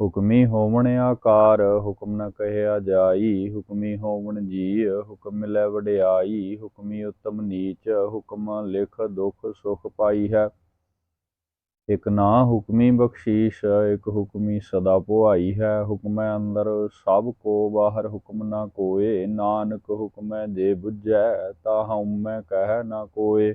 ਹੁਕਮੀ ਹੋਵਣ ਆਕਾਰ, ਹੁਕਮ ਨ ਕਹਿਆ ਜਾਈ। ਹੁਕਮੀ ਹੋਵਣ ਜੀ ਹੁਕਮ ਮਿਲੈ ਵਡਿਆਈ। ਹੁਕਮੀ ਉਤਮ ਨੀਚ, ਹੁਕਮ ਲਿਖ ਦੁਖ ਸੁਖ ਪਾਈ ਹੈ। ਇਕ ਨਾ ਹੁਕਮੀ ਬਖਸ਼ੀਸ਼, ਇਕ ਹੁਕਮੀ ਸਦਾ ਪੁਆਈ ਹੈ। ਹੁਕਮੈ ਅੰਦਰ ਸਭ ਕੋ, ਬਾਹਰ ਹੁਕਮ ਨਾ ਕੋਏ। ਨਾਨਕ ਹੁਕਮੈ ਜੇ ਬੁਝੈ ਤਾ ਹਉਮੈ ਕਹਿ ਨਾ ਕੋਏ।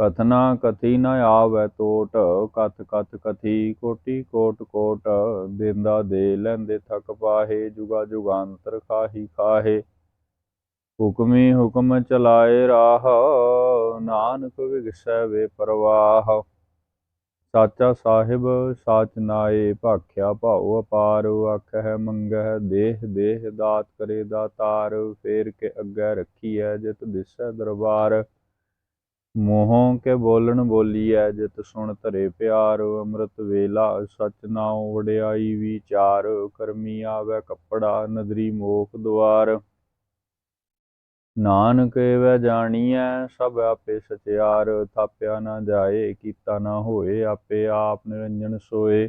ਕਥਨਾ ਕਥੀ ਨ ਆਵੈ ਟੋਟ, ਕਥ ਕਥ ਕਥੀ ਕੋਟੀ ਕੋਟ ਕੋਟ ਦਿੰਦਾ ਦੇ ਲੈਂਦੇ ਥਕ ਪਾਹੇ, ਜੁਗਾ ਜੁਗਾਂਤਰ ਖਾਹੀ ਖਾਹੇ। ਹੁਕਮੀ ਹੁਕਮ ਚਲਾਏ ਰਾਹ, ਨਾਨਕ ਵਿਗਸੈ ਵੇ ਪਰਵਾਹ। ਸਾਚਾ ਸਾਹਿਬ, ਸਾਚ ਨਾਏ, ਭਾਖਿਆ ਭਾਉ ਅਪਾਰ, ਆਖਹਿ ਮੰਗਹਿ, ਦੇਹ ਦੇਹ ਦਾਤ ਕਰੇ ਦਾਤਾਰ, ਫੇਰ ਕੇ ਅੱਗੇ ਰੱਖੀਐ ਜਿਤ ਦਿਸੈ ਦਰਬਾਰ। ਮੋਹੋਂ ਕੇ ਬੋਲਣ ਬੋਲੀਐ ਜਿਤ ਸੁਣ ਧਰੇ ਪਿਆਰ, ਅੰਮ੍ਰਿਤ ਵੇਲਾ ਸਚ ਨਾਉ ਵਡਿਆਈ ਵਿਚਾਰ, ਕਰਮੀ ਆਵੇ ਕੱਪੜਾ, ਨਦਰੀ ਮੋਖ ਦੁਆਰ। ਨਾਨਕ ਵੈ ਜਾਣੀਐ, ਸਭ ਆਪੇ ਸਚਿਆਰ, ਥਾਪਿਆ ਨਾ ਜਾਏ, ਕੀਤਾ ਨਾ ਹੋਏ, ਆਪੇ ਆਪ ਨਿਰੰਜਨ ਸੋਏ।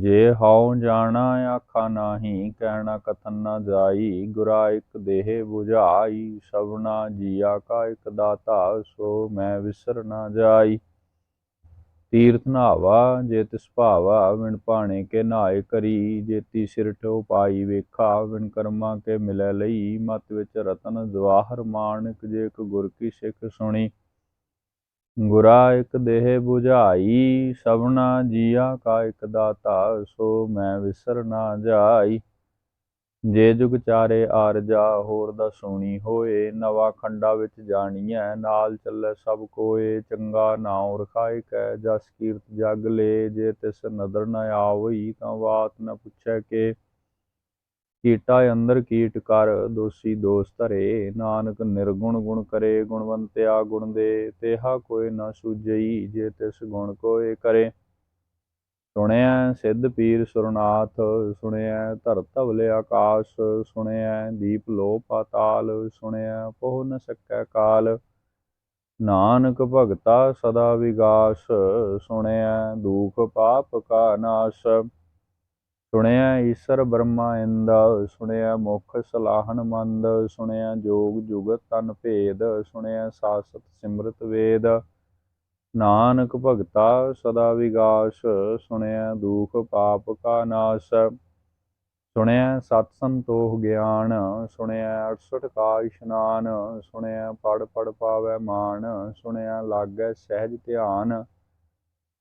ਜੇ ਹਉ ਜਾਣਾ ਆਖਾ ਨਾਹੀ, ਕਹਿਣਾ ਕਥਨ ਨਾ ਜਾਈ, ਗੁਰਾ ਇਕ ਦੇਹ 부ਝਾਈ ਸਭਨਾ ਜੀਆ ਕਾ ਇਕ ਦਾਤਾ, ਸੋ ਮੈਂ ਵਿਸਰ ਨਾ ਜਾਈ। ਤੀਰਥ ਨਾਵਾ ਜੇ ਤਿਸ ਭਾਵਾ ਵਿਣ ਪਾਣੇ ਕੇ ਨਾਏ ਕਰੀ ਜੇਤੀ ਸਿਰ ਠੋ ਪਾਈ ਵੇਖਾ ਵਿਣ ਕਰਮਾ ਕੇ ਮਿਲੈ ਲਈ, ਮਤ ਵਿੱਚ ਰਤਨ ਜਵਾਹਰ ਮਾਨਕ, ਜੇ ਇੱਕ ਗੁਰ ਕੀ ਸਿੱਖ ਸੁਣੀ। ਗੁਰਾ ਇਕ ਦੇਹ 부ਝਾਈ ਸਭਨਾ ਜੀਆ ਕਾ ਇਕ ਦਾਤਾ, ਸੋ ਮੈਂ ਵਿਸਰ ਨਾ ਜਾਈ। ਜੇ ਜੁਗ ਚਾਰੇ ਆਰਜਾ ਹੋਰ ਦਾ ਸੋਣੀ ਹੋਏ, ਨਵਾ ਖੰਡਾ ਵਿੱਚ ਜਾਣੀਐ, ਨਾਲ ਚੱਲੇ ਸਭ ਕੋਏ, ਚੰਗਾ ਨਾਉ ਰਖਾਇ ਕੈ ਜਸ ਕੀਰਤ ਜਗ ਲੇ, ਜੇ ਤਿਸ ਨਦਰ ਨ ਆਵਈ, ਤਾਂ ਬਾਤ ਨ ਪੁੱਛੈ ਕੇ। ਕੀਟਾ ਅੰਦਰ ਕੀਟ ਕਰ, ਦੋਸੀ ਦੋਸ ਧਰੇ। ਨਾਨਕ ਨਿਰਗੁਣ ਗੁਣ ਕਰੇ, ਗੁਣਵੰਤਿਆ ਗੁਣ ਦੇ, ਤੇਹਾ ਕੋਈ ਨਾ ਸੂਝਈ, ਜੇ ਤਿਸ ਗੁਣ ਕੋਏ ਕਰੇ। ਸੁਣਿਆ ਸਿੱਧ ਪੀਰ ਸੁਰਨਾਥ ਸੁਣਿਆ ਧਰ ਧਵਲੇ ਆਕਾਸ਼ ਸੁਣਿਆ ਦੀਪ ਲੋ ਪਾਤਾਲ ਸੁਣਿਆ ਪੋਹ ਨ ਸਕੈ ਕਾਲ। ਨਾਨਕ ਭਗਤਾ ਸਦਾ ਵਿਗਾਸ ਸੁਣਿਆ ਦੁਖ ਪਾਪ ਕਾ ਨਾਸ਼। ਸੁਣਿਆ ਈਸ਼ਰ ਬ੍ਰਹਮਾ ਇੰਦ, ਸੁਣਿਆ ਮੁਖ ਸਲਾਹਣ ਮੰਦ, ਸੁਣਿਆ ਜੋਗ ਜੁਗਤ ਤਨ ਭੇਦ, ਸੁਣਿਆ ਸਾਸਤ ਸਿਮਰਤ ਵੇਦ। ਨਾਨਕ ਭਗਤਾ ਸਦਾ ਵਿਗਾਸ, ਸੁਣਿਆ ਦੁਖ ਪਾਪ ਕਾ ਨਾਸ਼। ਸੁਣਿਆ ਸਤ ਸੰਤੋਖ ਗਿਆਨ, ਸੁਣਿਆ 68 ਕਾ ਇਸ਼ਨਾਨ, ਸੁਣਿਆ ਪੜ ਪੜ ਪਾਵੈ ਮਾਨ, ਸੁਣਿਆ ਲਾਗੈ ਸਹਿਜ ਧਿਆਨ।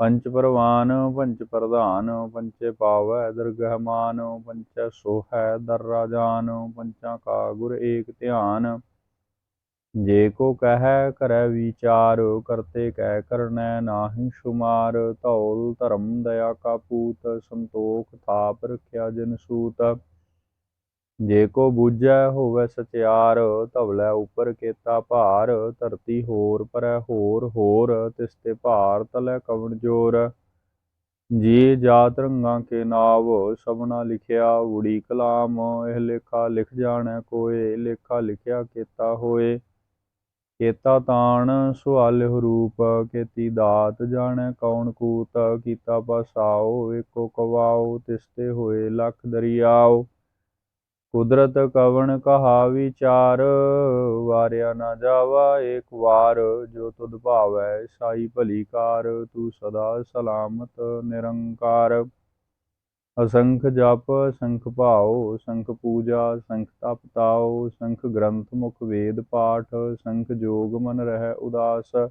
ਪੰਚ ਪਰਵਾਨ, ਪੰਚ ਪ੍ਰਧਾਨ, ਪੰਚੇ ਪਾਵੈ ਦਰਗਹਿ ਮਾਨ, ਪੰਚੈ ਸੋਹੈ ਦਰ ਰਾਜਾਨ, ਪੰਚਾਂ ਕਾ ਗੁਰ ਏਕ ਧਿਆਨ। ਜੇ ਕੋ ਕਹੈ ਕਰੈ ਵਿਚਾਰ, ਕਰਤੇ ਕਹਿ ਕਰਨੈ ਨਾਹੀ ਸ਼ੁਮਾਰ। ਧੌਲ ਧਰਮ ਦਇਆ ਕਾ ਪੂਤ, ਸੰਤੋਖ ਥਾਪ ਰਖਿਆ ਜਨ ਸੂਤ। ਜੇ ਕੋ ਬੂਝੈ ਹੋਵੇ ਸਚਿਆਰ, ਧਵਲੇ ਉਪਰ ਕੇਤਾ ਭਾਰ, ਧਰਤੀ ਹੋਰ ਪਰੈ ਹੋਰ ਹੋਰ ਤਿਸ ਤੇ ਭਾਰ ਤਲੈ ਕਵਣ ਜੋਰ। ਜੀ ਜਾਤ ਰੰਗਾਂ ਕੇ ਨਾਵ ਸਭਨਾ ਲਿਖਿਆ ਊੜੀ ਕਲਾਮ, ਇਹ ਲੇਖਾ ਲਿਖ ਜਾਣੈ ਕੋਏ, ਲੇਖਾ ਲਿਖਿਆ ਕੇਤਾ ਹੋਏ। ਕੇਤਾ ਤਾਣ ਸੁਆਲਿਹੁ ਰੂਪ, ਕੇਤੀ ਦਾਤ ਜਾਣੈ ਕੌਣ ਕੂਤ, ਕੀਤਾ ਪਸਾਓ ਏਕੋ ਕਵਾਓ ਤਿਸ ਤੇ ਹੋਏ ਲਖ ਦਰਿਆਓ। ਕੁਦਰਤ ਕਵਣ ਕਹਾ ਵਿਚਾਰ ਵਾਰਿਆ ਨਾ ਜਾਵਾ ਏਕ ਵਾਰ, ਜੋ ਤੁਧ ਭਾਵੈ ਸਾਈ ਭਲੀ ਕਾਰ, ਤੂੰ ਸਦਾ ਸਲਾਮਤ ਨਿਰੰਕਾਰ। ਅਸੰਖ ਜਪ, ਸੰਖ ਭਾਉ, ਸੰਖ ਪੂਜਾ, ਸੰਖ ਤਪ ਤਾਉ, ਸੰਖ ਗ੍ਰੰਥ ਮੁਖ ਵੇਦ ਪਾਠ, ਸੰਖ ਜੋਗ ਮਨ ਰਹਿ ਉਦਾਸ।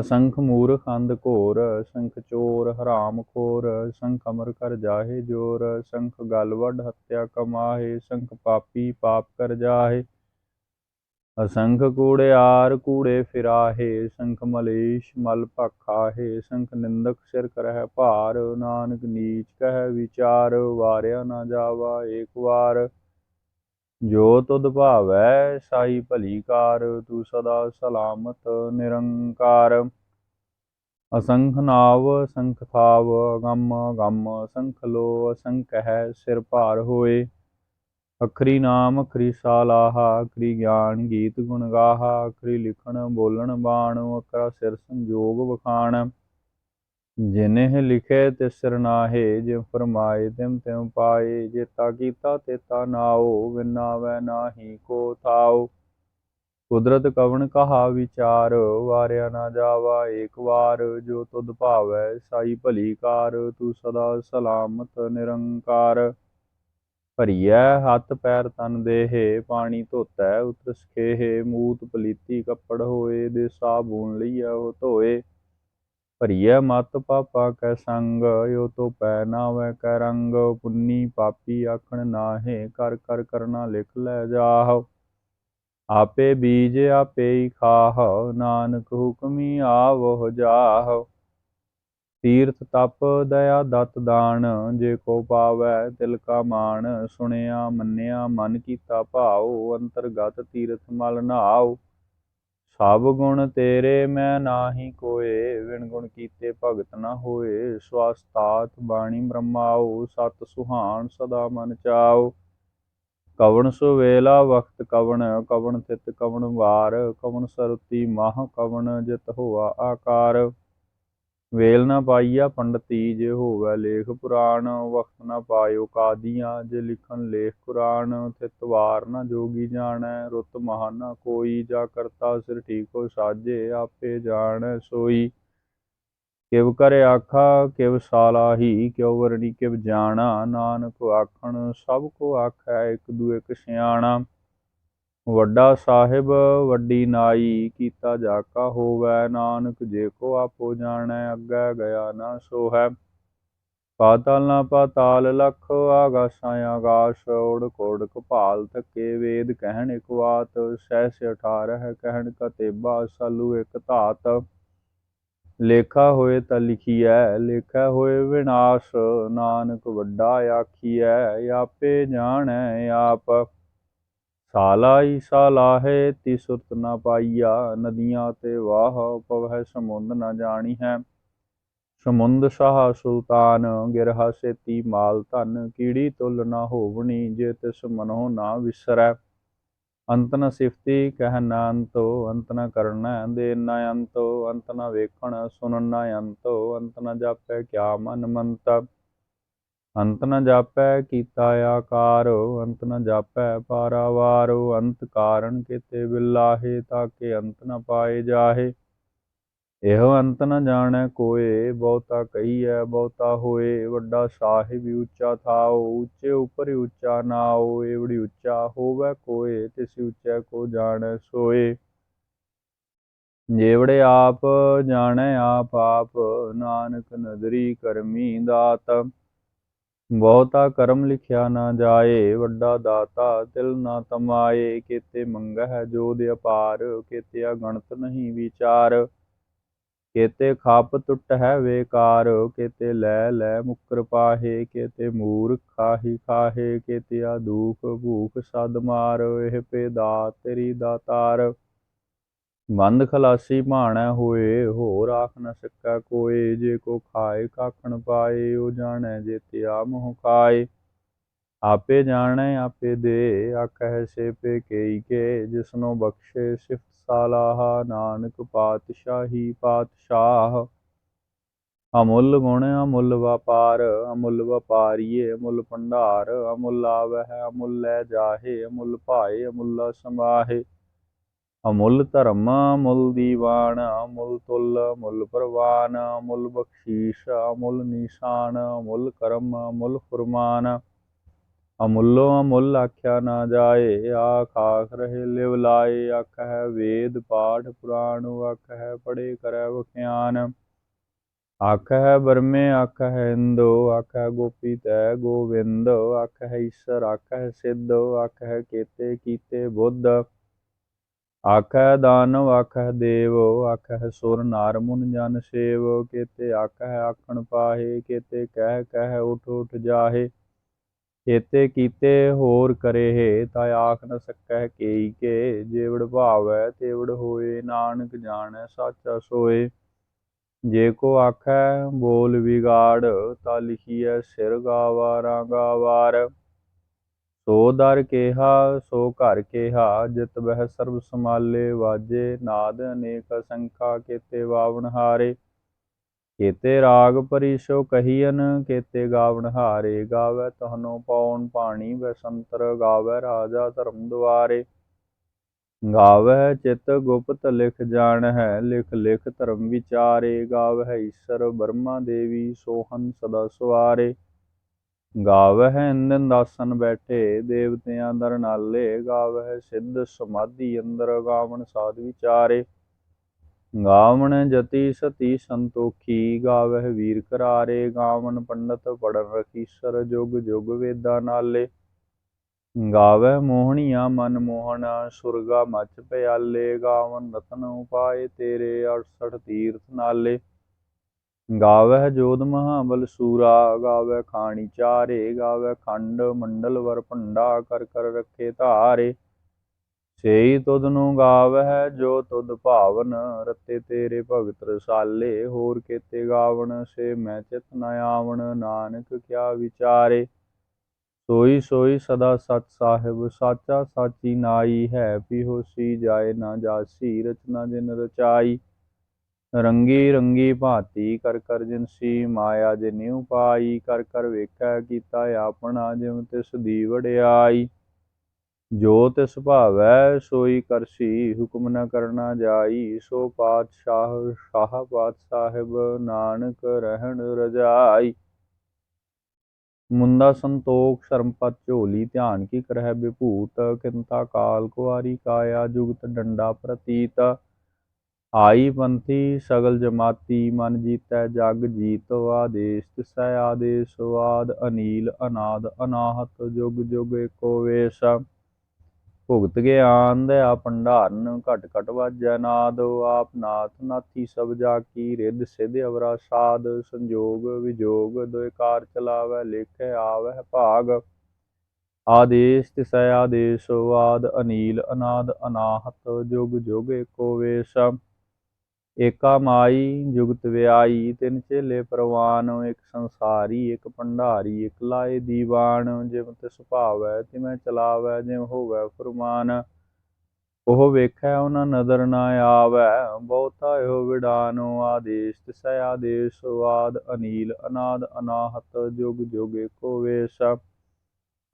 ਅਸੰਖ ਮੂਰਖ ਅੰਧ ਘੋਰ, ਸੰਖ ਚੋਰ ਹਰਾਮ ਖੋਰ, ਸੰਖ ਅਮਰ ਕਰ ਜਾਹੇ ਜੋਰ, ਸੰਖ ਗਲ ਵੱਡ ਹੱਤਿਆ ਕਮਾਹੇ, ਸੰਖ ਪਾਪੀ ਪਾਪ ਕਰ ਜਾਹੇ। ਅਸੰਖ ਕੂੜਿਆਰ ਕੂੜੇ ਫਿਰਾਹੇ, ਸੰਖ ਮਲੇਸ਼ ਮਲ ਭਖਾਹੇ, ਸੰਖ ਨਿੰਦਕ ਸਿਰ ਕਰਹਿ ਭਾਰ, ਨਾਨਕ ਨੀਚ ਕਹਿ ਵਿਚਾਰ, ਵਾਰਿਆ ਨਾ ਜਾਵਾ ਏਕ ਵਾਰ। ਜੋ ਤੁਧ ਭਾਵੈ ਸਾਈ ਭਲੀ ਕਾਰ, ਤੂੰ ਸਦਾ ਸਲਾਮਤ, ਨਿਰੰਕਾਰ। ਅਸੰਖ ਨਾਵ, ਸੰਖ ਥਾਵ ਗਮ ਗੰਮ ਅਸੰਖ ਲੋ ਅਸੰਖ ਹੈ ਸਿਰ ਭਾਰ ਹੋਏ। ਅਖਰੀ ਨਾਮ, ਅਖਰੀ ਸਾਲਾਹਾ, ਅਖਰੀ ਗਿਆਨ ਗੀਤ ਗੁਣ ਗਾਹਾ, ਅਖਰੀ ਲਿਖਣ, ਬੋਲਣ, ਬਾਣ, ਅਖਰਾ ਸਿਰ ਸੰਜੋਗ ਵਖਾਣ। ਜਿਨਹਿ ਲਿਖੇ ਤਿਸ ਸਿਰ ਨਾਹੇ ਫਰਮਾਏ ਤਿਮ ਤਿਮ ਪਾਏ ਜੇਤਾ ਕੀਤਾ ਤੇਤਾ ਨਾਉ ਵਿਨਾਵੈ ਨਾਹੀ ਕੋ ਥਾਉ ਕੁਦਰਤ ਕਵਣ ਕਹਾ ਵਿਚਾਰ, ਵਾਰਿਆ ਨਾ ਜਾਵਾ ਏਕ ਵਾਰ, ਜੋ ਤੁਧ ਭਾਵੈ ਸਾਈ ਭਲੀ ਕਾਰ, ਤੂੰ ਸਦਾ ਸਲਾਮਤ ਨਿਰੰਕਾਰ। ਭਰੀਐ ਹੱਥ ਪੈਰ ਤਨ ਦੇਹੇ, ਪਾਣੀ ਧੋਤੈ ਉਤਰ ਸਖੇਹੇ ਮੂਤ ਪਲੀਤੀ ਕੱਪੜ ਹੋਏ, ਦੇ ਸਾਬੂਨ ਲਈਐ ਉਹ ਧੋਏ। ਭਰੀਐ ਮਤ ਪਾਪਾ ਕੈ ਸੰਗ ਯੋ ਤੋ ਪੈ ਨਾਵੈ ਕੈ ਰੰਗ। ਪੁੰਨੀ ਪਾਪੀ ਆਖਣ ਨਾਹੇ, ਕਰ ਕਰ ਕਰਨਾ ਲਿਖ ਲੈ ਜਾਹ। ਆਪੇ ਬੀਜ ਆਪੇ ਹੀ ਖਾਹ, ਨਾਨਕ ਹੁਕਮੀ ਆਵਹੁ ਜਾਹ। ਤੀਰਥ ਤਪ ਦਇਆ ਦਤ ਦਾਨ, ਜੇ ਕੋ ਪਾਵੈ ਤਿਲ ਕਾ ਮਾਨ ਸੁਣਿਆ ਮੰਨਿਆ ਮਨ ਕੀਤਾ ਭਾਉ, ਅੰਤਰਗਤ ਤੀਰਥ ਮਲ ਨਾਉ। ਸਭ ਗੁਣ ਤੇਰੇ ਮੈਂ ਨਾਹੀ ਕੋਏ ਵਿਣ ਗੁਣ ਕੀਤੇ ਭਗਤ ਨਾ ਹੋਏ। ਸਵਾਸਤਾਤ ਬਾਣੀ ਬ੍ਰਹਮਾਉ ਸਤ ਸੁਹਾਨ ਸਦਾ ਮਨ ਚਾਉ ਕਵਣ ਸੁਵੇਲਾ ਵਖਤ ਕਵਣ ਕਵਣ ਤਿਤ ਕਵਣ ਵਾਰ। ਕਵਣ ਸਰਤੀ ਮਾਹ ਕਵਣ ਜਿਤ ਹੋਆ ਆਕਾਰ। ਵੇਲ ਨਾ ਪਾਈਆ, ਪੰਡਤੀ ਜੇ ਹੋਵੇ ਲੇਖ ਪੁਰਾਣ, ਵਖਤ ਨਾ ਪਾਇਓ ਕਾਦੀਆਂ, ਜੇ ਲਿਖਣ ਲੇਖ ਕੁਰਾਨ ਥਿਤ ਵਾਰ ਨਾ ਜੋਗੀ ਜਾਣੈ, ਰੁੱਤ ਮਹਾ ਕੋਈ, ਜਾ ਕਰਤਾ ਸਿਰ ਠੀਕੋ ਸਾਜੇ, ਆਪੇ ਜਾਣੈ ਸੋਈ। ਕਿਵ ਕਰ ਆਖਾ, ਕਿਵ ਸਾਲਾਹੀ ਕਿਉ ਵਰਣੀ ਕਿਵ ਜਾਣਾ, ਨਾਨਕ ਆਖਣ, ਸਭ ਕੋ ਆਖੈ ਇੱਕ ਦੂਏ ਇਕ ਸਿਆਣਾ। ਵੱਡਾ ਸਾਹਿਬ, ਵੱਡੀ ਨਾਈ, ਕੀਤਾ ਜਾਕਾ ਹੋਵੈ ਨਾਨਕ, ਜੇ ਕੋ ਆਪੋ ਜਾਣੈ, ਅੱਗੇ ਗਿਆ ਨਾ ਸੋ ਹੈ ਪਾਤਾਲ ਨਾ ਪਾਤਾਲ ਲਖ, ਆਗਾਸਾਂ ਆਗਾਸ ਓੜ ਕੋੜ ਕਪਾਲ ਤੱਕੇ ਵੇਦ ਕਹਿਣ ਇਕ ਵਾਤ ਸਹਿਸ 18 ਕਹਿਣ ਕਤੇਬਾ, ਸਾਲੂ ਇਕ ਧਾਤ। ਲੇਖਾ ਹੋਏ ਤਾਂ ਲਿਖੀਐ, ਲੇਖਾ ਹੋਏ ਵਿਨਾਸ਼, ਨਾਨਕ ਵੱਡਾ ਆਖੀਐ, ਆਪੇ ਜਾਣੈ ਆਪ। ਸਾਲਾਈ ਸਾਲਾਹੇ ਤੀ ਸੁਰਤ ਨਾ ਪਾਈਆ, ਨਦੀਆਂ ਤੇ ਵਾਹ ਪਵਹਿ ਸਮੁੰਦ ਨਾ ਜਾਣੀ ਹੈ। ਸਮੁੰਦ ਸਾਹ ਸੁਲਤਾਨ, ਗਿਰਹਾ ਸੇਤੀ ਮਾਲ ਧਨ, ਕੀੜੀ ਤੁਲ ਨਾ ਹੋਵਣੀ, ਜੇ ਤਿਸ ਮਨੋ ਨਾ ਵਿਸਰੈ। ਅੰਤ ਨ ਸਿਫਤੀ, ਕਹਿ ਨਾ ਅੰਤੋ, ਅੰਤ ਨ ਕਰਨਾ, ਦੇ ਨਾ ਅੰਤੋ, ਅੰਤ ਨ ਵੇਖਣ, ਸੁਣਨ ਨਾ ਅੰਤੋ, ਅੰਤ ਨ ਜਾਪੈ ਕਿਆ ਮਨ ਮੰਤ ਅੰਤ ਨ ਜਾਪੈ ਕੀਤਾ ਆਕਾਰ, ਅੰਤ ਨ ਜਾਪੈ ਪਾਰਾਵਾਰ, ਅੰਤ ਕਾਰਨ ਕੀਤੇ ਬਿਲਾਹੇ ਤਾਕੇ ਅੰਤ ਨ ਪਾਏ ਜਾਹੇ। ਇਹੋ ਅੰਤ ਨ ਜਾਣੈ ਕੋਏ, ਬਹੁਤਾ ਕਹੀਐ, ਬਹੁਤਾ ਹੋਏ, ਵੱਡਾ ਸਾਹਿਬ ਉੱਚਾ ਥਾਓ ਉੱਚੇ ਉਪਰ ਉੱਚਾ ਨਾਓ ਏਵੜੀ ਉੱਚਾ ਹੋਵੇ ਕੋਏ, ਤਿਸ ਉੱਚਾ ਕੋ ਜਾਣੈ ਸੋਏ। ਜੇਵੜੇ ਆਪ ਜਾਣੈ ਆਪ ਆਪ, ਨਾਨਕ ਨਦਰੀ ਕਰਮੀ ਦਾਤ। ਬਹੁਤਾ ਕਰਮ ਲਿਖਿਆ ਨਾ ਜਾਏ, ਵੱਡਾ ਦਾਤਾ ਤਿਲ ਨਾ ਤਮਾਏ, ਕੀਤੇ ਮੰਗਹਿ ਜੋਦ ਅਪਾਰ ਕੀਤੇ ਅਗਣਤ ਨਹੀਂ ਵਿਚਾਰ। ਕੇਤੇ ਖਾਪ ਟੁੱਟ ਹੈ ਵੇਕਾਰ, ਕੇਤੇ ਲੈ ਲੈ ਮੁਕਰ ਪਾਹੇ, ਕੇਤੇ ਮੂਰਖ ਖਾਹੀ ਖਾਹੇ ਕੇਤੇ ਆ ਦੁਖ ਭੂਖ ਸਦ ਮਾਰ, ਇਹ ਪੇ ਦਾ ਤੇਰੀ ਦਾਤਾਰ। ਬੰਦ ਖਲਾਸੀ ਭਾਣੈ ਹੋਏ, ਹੋਰ ਆਖ ਨ ਸਕੈ ਕੋਏ, ਜੇ ਕੋ ਖਾਏ ਕਾਖਣ ਪਾਏ, ਉਹ ਜਾਣੈ ਜੇ ਤਿਆ ਮੋਹ ਖਾਏ। ਆਪੇ ਜਾਣੈ, ਆਪੇ ਦੇ ਆਖੈ ਸੇ ਪੇ ਕੇਈ ਕੇ, ਜਿਸਨੋ ਬਖਸ਼ੇ ਸਿਫਤ ਸਾਲਾਹ, ਨਾਨਕ ਪਾਤਸ਼ਾਹੀ ਪਾਤਸ਼ਾਹ। ਅਮੁੱਲ ਗੁਣ, ਅਮੁੱਲ ਵਪਾਰ, ਅਮੁੱਲ ਵਪਾਰੀਏ, ਅਮੁੱਲ ਭੰਡਾਰ, ਅਮੁੱਲ ਆਵਹਿ, ਅਮੁੱਲ ਲੈ ਜਾਹੇ, ਅਮੁੱਲ ਭਾਏ, ਅਮੁੱਲ ਸਮਾਹੇ ਅਮੁੱਲ ਧਰਮ, ਅਮੁੱਲ ਦੀਵਾਨ, ਅਮੁੱਲ ਤੁਲ, ਅਮੁੱਲ ਪ੍ਰਵਾਨ, ਅਮੁੱਲ ਬਖਸ਼ੀਸ਼, ਅਮੁੱਲ ਨਿਸ਼ਾਨ, ਅਮੁੱਲ ਕਰਮ, ਅਮੁੱਲ ਫੁਰਮਾਨ। ਅਮੁੱਲੋ ਅਮੁੱਲ ਆਖਿਆ ਨਾ ਜਾਏ ਆਖ ਆਖ ਰਹੇ ਲਿਵ ਲਾਏ ਆਖਹਿ ਵੇਦ, ਪਾਠ ਪੁਰਾਣ ਆਖਹਿ ਪੜੇ ਕਰੈ ਵਖਿਆਨ ਹੈ ਬਰਮੇ ਆਖਹਿ ਇੰਦੋ ਹੈ ਗੋਪੀ ਤੈ ਗੋਵਿੰਦ ਹੈ ਈਸ਼ਰ ਆਖ ਹੈ ਸਿੱਧ ਆਖ ਹੈ ਕੇਤੇ ਕੀਤੇ ਬੁੱਧ। ਆਖਹਿ ਦਾਨਵ ਆਖਹਿ ਦੇਵ, ਆਖਹਿ ਸੁਰ ਨਾਰ ਮੁਨ ਜਨ ਸੇਵ, ਕੇਤੇ ਆਖਹਿ ਆਖਣ ਪਾਹੇ, ਕੇਤੇ ਕਹਿ ਕਹਿ ਉਠ ਉਠ ਜਾਹੇ, ਕੇਤੇ ਕੀਤੇ ਹੋਰ ਕਰੇਹੇ ਤਾ ਆਖ ਨ ਸਕੈ ਕੇਈ ਕੇ, ਜੇਵੜ ਭਾਵੈ ਤੇਵੜ ਹੋਏ, ਨਾਨਕ ਜਾਣੈ ਸਾਚਾ ਸੋਏ। ਜੇ ਕੋ ਆਖੈ ਬੋਲ ਵਿਗਾੜ, ਤਾ ਲਿਖੀਐ ਸਿਰ ਗਾਵਾਰਾਂ ਗਾਵਾਰ ਸੋ ਦਰ ਕੇਹਾ, ਸੋ ਘਰ ਕੇਹਾ, ਜਿਤ ਬਹਿ ਸਰਬ ਸਮਾਲੇ ਵਾਜੇ ਨਾਦ ਅਨੇਕ ਸੰਖਾ, ਕੇਤੇ ਵਾਵਣ ਹਾਰੇ। ਕੇਤੇ ਰਾਗ ਪਰਿਸੋ ਕਹੀਨ ਕੇਤੇ ਗਾਵਣ ਹਾਰੇ। ਗਾਵੇ ਤਹਨੋ ਪਉਣ ਪਾਣੀ ਵਸੰਤਰ ਗਾਵੇ ਰਾਜਾ ਧਰਮ ਦੁਆਰੇ। ਗਾਵਹਿ ਚਿਤ ਗੁਪਤ ਲਿਖ ਜਾਣ ਹੈ, ਲਿਖ ਲਿਖ ਧਰਮ ਵਿਚਾਰੇ। ਗਾਵਹਿ ਈਸ਼ਰ ਬਰਮਾ ਦੇਵੀ, ਸੋਹਨ ਸਦਾ ਸਵਾਰੇ। ਗਾਵਹਿ ਇੰਦਨ ਦਾਸਨ ਬੈਠੇ, ਦੇਵਤਿਆਂ ਦਰ ਨਾਲੇ, ਗਾਵਹਿ ਸਿੱਧ ਸਮਾਧੀ ਅੰਦਰ, ਗਾਵਣ ਸਾਧ ਵਿਚਾਰੇ। ਗਾਵਣ ਜਤੀ ਸਤੀ ਸੰਤੋਖੀ, ਗਾਵਹਿ ਵੀਰ ਕਰਾਰੇ, ਗਾਵਣ ਪੰਡਤ ਪੜਨ ਰਖੀਸਰ, ਜੁਗ ਜੁਗ ਵੇਦਾਂ ਨਾਲੇ। ਗਾਵੈ ਮੋਹਣੀਆਂ ਮਨ ਮੋਹਣਾ, ਸੁਰਗਾ ਮਚ ਪਿਆਲੇ ਗਾਵਨ ਰਤਨ ਉਪਾਏ ਤੇਰੇ 68 ਤੀਰਥ ਨਾਲੇ। ਗਾਵਹਿ ਜੋਧ ਮਹਾਬਲ ਸੂਰਾ ਗਾਵੈ ਖਾਣੀ ਚਾਰੇ ਗਾਵੈ ਖੰਡ ਮੰਡਲ ਵਰ ਭੰਡਾ, ਕਰ ਕਰ ਰੱਖੇ ਧਾਰੇ। ਸੇਈ ਤੁਧ ਨੂੰ ਗਾਵਹਿ, ਜੋ ਤੁਧ ਭਾਵਨ, ਰਤੇ ਤੇਰੇ ਭਗਤ ਰਸਾਲੇ। ਹੋਰ ਕੇਤੇ ਗਾਵਣ, ਸੇ ਮੈਂ ਚਿਤ ਨ ਆਵਣ, ਨਾਨਕ ਕਿਆ ਵਿਚਾਰੇ। ਸੋਈ ਸੋਈ ਸਦਾ ਸਚ ਸਾਹਿਬ, ਸਾਚਾ ਸਾਚੀ ਨਾਈ ਹੈ ਪੀ ਹੋਸੀ ਜਾਏ ਨਾ ਜਾਸੀ, ਰਚਨਾ ਜਿਨ ਰਚਾਈ। ਰੰਗੀ ਰੰਗੀ ਭਾਤੀ ਕਰ ਕਰ ਜਿਨਸੀ ਮਾਇਆ ਜਿਨਿਉ ਪਾਈ, ਕਰ ਕਰ ਵੇਖੈ ਕੀਤਾ ਆਪਣਾ ਜਿਵ ਤਿਸ ਦੀ ਵਡਿਆਈ। ਜੋ ਤਿਸ ਭਾਵੈ ਸੋਈ ਕਰਸੀ ਹੁਕਮ ਨ ਕਰਨਾ ਜਾਈ। ਸੋ ਪਾਤਸ਼ਾਹ, ਸ਼ਾਹ ਪਾਤ ਸਾਹਿਬ ਨਾਨਕ ਰਹਿਣ ਰਜਾਈ। ਮੁੰਦਾ ਸੰਤੋਖ ਸ਼ਰਮਪਤ ਝੋਲੀ, ਧਿਆਨ ਕੀ ਕਰਹਿ ਬਿਭੂਤ ਕਿੰਤਾ ਕਾਲ ਕੁਆਰੀ ਕਾਇਆ, ਜੁਗਤ ਡੰਡਾ ਪ੍ਰਤੀਤ। ਆਈ ਪੰਥੀ ਸਗਲ ਜਮਾਤੀ, ਮਨ ਜੀਤੈ ਜਗ ਜੀਤ ਆਦੇਸ਼ ਤਿਸੈ ਆਦੇਸ਼ ਵਾਦ, ਅਨੀਲ ਅਨਾਦ ਅਨਾਹਤ, ਜੁਗ ਜੁਗ ਏਕੋ ਵੇਸ਼। ਭੁਗਤ ਗਿਆਨ ਦਇਆ ਭੰਡਾਰਨ, ਘਟ ਘਟ ਵਾਜੈ ਨਾਦ, ਆਪ ਨਾਥ ਨਾਥੀ ਸਭ ਜਾ ਕੀ ਰਿੱਧ ਸਿਧ ਅਵਰਾ ਸਾਧ, ਸੰਜੋਗ ਵਿਜੋਗ ਦੋਇ ਕਾਰ ਚਲਾਵੈ, ਲੇਖੈ ਆਵਹਿ ਭਾਗ। ਆਦੇਸ਼, ਤਿਸੈ ਆਦੇਸ਼ ਵਾਦ, ਅਨੀਲ ਅਨਾਦ ਅਨਾਹਤ, ਜੁਗ ਜੁਗ ਏਕੋ ਵੇਸ਼। ਏਕਾ ਮਾਈ, ਜੁਗਤ ਵਿਆਈ, ਤਿਨ ਚੇਲੇ ਪ੍ਰਵਾਨ, ਇੱਕ ਸੰਸਾਰੀ, ਇੱਕ ਭੰਡਾਰੀ, ਇੱਕ ਲਾਏ ਦੀਵਾਨ, ਜਿਵ ਤਿਸ ਭਾਵੈ ਤਿਮੈ ਚਲਾਵੈ, ਜਿਵ ਹੋਵੈ ਫਰਮਾਨ। ਉਹ ਵੇਖੈ, ਉਹਨਾਂ ਨਦਰ ਨਾ ਆਵੈ, ਬਹੁਤਾ ਇਹੋ ਵਿਡਾਨੋ ਆਦੇਸ਼, ਤਿਸੈ ਆਦੇਸ਼ ਵਾਦ ਅਨੀਲ, ਅਨਾਦ ਅਨਾਹਤ, ਜੁਗ ਜੁਗ ਏਕੋ ਵੇਸ਼।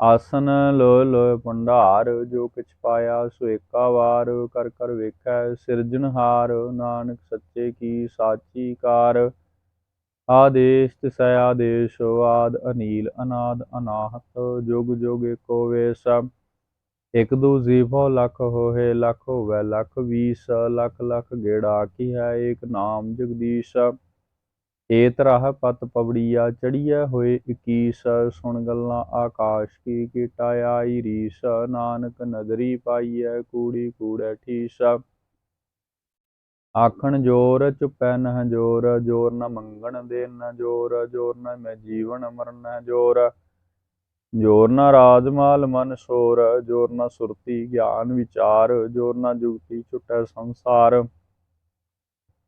ਆਸਨ ਲੋ ਲੋ ਭੰਡਾਰ, ਜੋ ਕਿਛ ਪਾਇਆ ਸੋ ਏਕਾ ਵਾਰ, ਕਰ ਕਰ ਵੇਖੈ ਸਿਰਜਣਹਾਰ ਨਾਨਕ ਸੱਚੇ ਕੀ ਸਾਚੀ ਕਾਰ। ਆਦੇਸ਼ ਤਿਸੈ ਆਦੇਸ਼, ਵਾਦ ਅਨੀਲ ਅਨਾਦ ਅਨਾਹਤ, ਜੁਗ ਜੁਗ ਏਕੋ ਵੇਸ਼। ਇਕ ਦੂਜੀ ਭਉ ਲਖ ਹੋਏ ਲਖ ਹੋਵੈ ਲਖ ਵੀਸ, ਲਖ ਲਖ ਗੇੜਾ ਕੀ ਹੈ ਏਕ ਨਾਮ ਜਗਦੀਸ਼। ਏਤ ਰਾਹ ਪਤ ਪਵੜੀਆ ਚੜੀਐ ਹੋਏ 21 ਸੁਣ ਗੱਲਾਂ ਆਕਾਸ਼ ਕੀ ਕੀਟਾ ਆਈ ਰੀਸ, ਨਾਨਕ ਨਦਰੀ ਪਾਈਐ ਕੂੜੀ ਕੂੜੈ ਠੀਸ। ਆਖਣ ਜੋਰ ਚੁਪੈ ਨਹ ਜੋਰ ਜੋਰ ਨ ਮੰਗਣ ਦੇ ਨ ਜੋਰ ਜੋਰ ਨ ਮੈਂ ਜੀਵਨ ਮਰਨ ਜੋਰ। ਜੋਰ ਨ ਰਾਜਮਾਲ ਮਨ ਸੋਰ, ਜੋਰ ਨ ਸੁਰਤੀ ਗਿਆਨ ਵਿਚਾਰ, ਜੋਰ ਨ ਜੁਗਤੀ ਛੁਟੈ ਸੰਸਾਰ।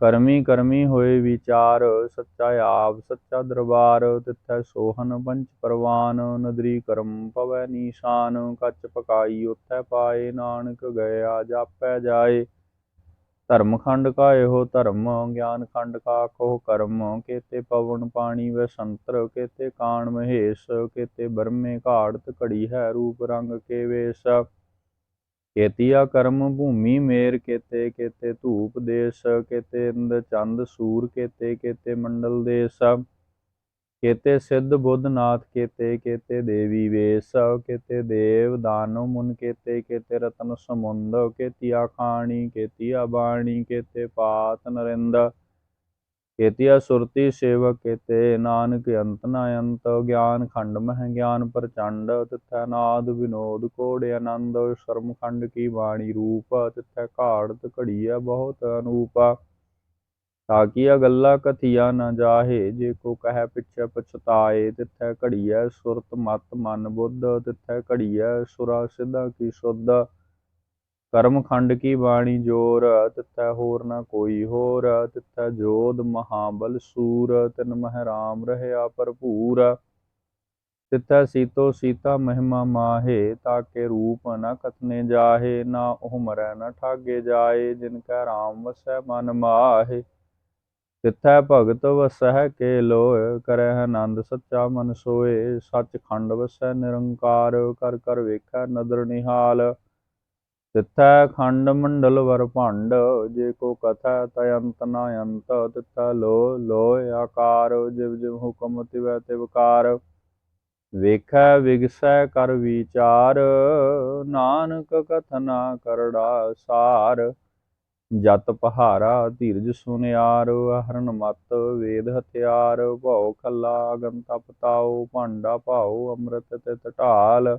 ਕਰਮੀ ਕਰਮੀ ਹੋਏ ਵਿਚਾਰ, ਸੱਚਾ ਆਪ, ਸੱਚਾ ਦਰਬਾਰ, ਤਿਥੈ ਸੋਹਨ ਪੰਚ ਪਰਵਾਨ, ਨਦਰੀ ਕਰਮ ਪਵੈ ਨੀਸ਼ਾਨ, ਕੱਚ ਪਕਾਈ ਉਥੈ ਪਾਏ, ਨਾਨਕ ਗਿਆ ਜਾਪੈ ਜਾਏ। ਧਰਮ ਖੰਡ ਕਾ ਇਹੋ ਧਰਮ, ਗਿਆਨ ਖੰਡ ਕਾ ਕੋ ਕਰਮ, ਕੇਤੇ ਪਵਨ ਪਾਣੀ ਵੈ ਸੰਤਰ, ਕੇਤੇ ਕਾਣ ਮਹੇਸ਼, ਕੇਤੇ ਬਰਮੇ ਘਾੜਤ ਘੜੀ ਹੈ ਰੂਪ ਰੰਗ ਕੇ ਵੇਸ਼। ਕੇਤੀਆ ਕਰਮ ਭੂਮੀ ਮੇਰ ਕੇਤੇ ਕੇਤੇ ਧੂਪ ਦੇਸ, ਕੇਤੇ ਇੰਦ ਚੰਦ ਸੂਰ, ਕੇਤੇ ਕੇਤੇ ਮੰਡਲ ਦੇਸ। ਕੇਤੇ ਸਿੱਧ ਬੁੱਧ ਨਾਥ, ਕੇਤੇ ਕੇਤੇ ਦੇਵੀ ਵੇਸ। ਕੇਤੇ ਦੇਵ ਦਾਨਵ ਮੁਨ, ਕੇਤੇ ਕੇਤੇ ਰਤਨ ਸਮੁੰਦ। ਕੇਤੀਆ ਖਾਣੀ, ਕੇਤੀਆ ਬਾਣੀ, ਕੇਤੇ ਪਾਤ ਨਰਿੰਦ। ਕੇਤੀਆ ਸੁਰਤੀ ਸੇਵਕ ਕੇਤੇ, ਨਾਨਕ ਅੰਤ ਨ ਅੰਤ, ਗਿਆਨ ਖੰਡ ਮਹਿ ਗਿਆਨ ਪ੍ਰਚੰਡ, ਤਿਥੈ ਨਾਦ ਵਿਨੋਦ ਕੋੜ ਆਨੰਦ ਸ਼ਰਮ ਖੰਡ ਕੀ ਬਾਣੀ ਰੂਪ, ਤਿਥੈ ਘਾੜਤ ਘੜੀਐ ਬਹੁਤ ਅਨੂਪ। ਤਾਕੀਆ ਗੱਲਾ ਕਥੀਆ ਨਾ ਜਾਹੇ, ਜੇ ਕੋ ਕਹਿ ਪਿਛੈ ਪਛਤਾਏ, ਤਿਥੈ ਘੜੀਐ ਸੁਰਤ ਮਤ ਮਨ ਬੁੱਧ, ਤਿਥੈ ਘੜੀਐ ਸੁਰਾ ਸਿੱਧਾ ਕੀ ਸੁਧ। ਕਰਮ ਖੰਡ ਕੀ ਬਾਣੀ ਜੋਰ, ਤਿਥੈ ਹੋਰ ਨਾ ਕੋਈ ਹੋਰ, ਤਿਥੈ ਜੋਧ ਮਹਾਬਲ ਸੂਰ, ਤਿਨ ਮਹਿ ਰਾਮ ਰਹਿਆ ਭਰਪੂਰ। ਤਿਥੈ ਸੀਤੋ ਸੀਤਾ ਮਹਿਮਾ ਮਾਹੇ, ਤਾਕੇ ਰੂਪ ਨ ਕਥਨੇ ਜਾਹੇ, ਨਾ ਉਹ ਮਰੈ ਨ ਠਾਗੇ ਜਾਏ, ਜਿਨ ਕੈ ਰਾਮ ਵਸੈ ਮਨ ਮਾਹੇ। ਤਿਥੈ ਭਗਤ ਵਸਹਿ ਕੇ ਲੋਇ ਕਰੈ ਆਨੰਦ ਸੱਚਾ ਮਨ ਸੋਏ। ਸੱਚ ਖੰਡ ਵਸੈ ਨਿਰੰਕਾਰ, ਕਰ ਕਰ ਵੇਖੈ ਨਦਰ ਨਿਹਾਲ। ਤਿਥੈ ਖੰਡ ਮੰਡਲ ਵਰ ਭੰਡ, ਜੇ ਕੋ ਕਥੈ ਤੈ ਅੰਤ ਨ ਅੰਤ, ਤਿਥੈ ਲੋ ਲੋਇ ਆਕਾਰ, ਜਿਵ ਜਿਵ ਹੁਕਮ ਤਿਵੈ ਤਿਵਕਾਰ ਵੇਖੈ ਵਿਗਸੈ ਕਰ ਵਿਚਾਰ, ਨਾਨਕ ਕਥਨਾ ਕਰੜਾ ਸਾਰ। ਜਤ ਪਹਾਰਾ ਧੀਰਜ ਸੁਨਿਆਰ, ਹਰਨ ਮਤ ਵੇਦ ਹਥਿਆਰ। ਭਉ ਖੱਲਾ ਅਗਨ ਤਪ ਭਾਂਡਾ ਭਾਉ ਅੰਮ੍ਰਿਤ ਤੇ ਟਢਾਲ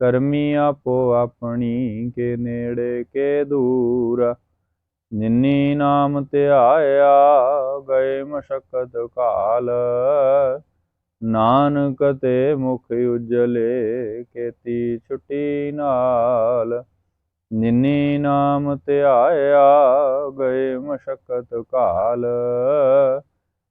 ਕਰਮੀ ਆਪੋ ਆਪਣੀ ਕੇ ਨੇੜੇ ਕੇ ਦੂਰ। ਨਿੰਨੀ ਨਾਮ ਧਿਆਇਆ ਗਏ ਮਸ਼ਕਤ ਕਾਲ। ਨਾਨਕ ਤੇ ਮੁਖ ਉਜਲੇ ਕੇਤੀ ਛੁਟੀ ਨਾਲ। ਨਿੰਨੀ ਨਾਮ ਧਿਆਇਆ ਗਏ ਮਸ਼ਕਤ ਕਾਲ।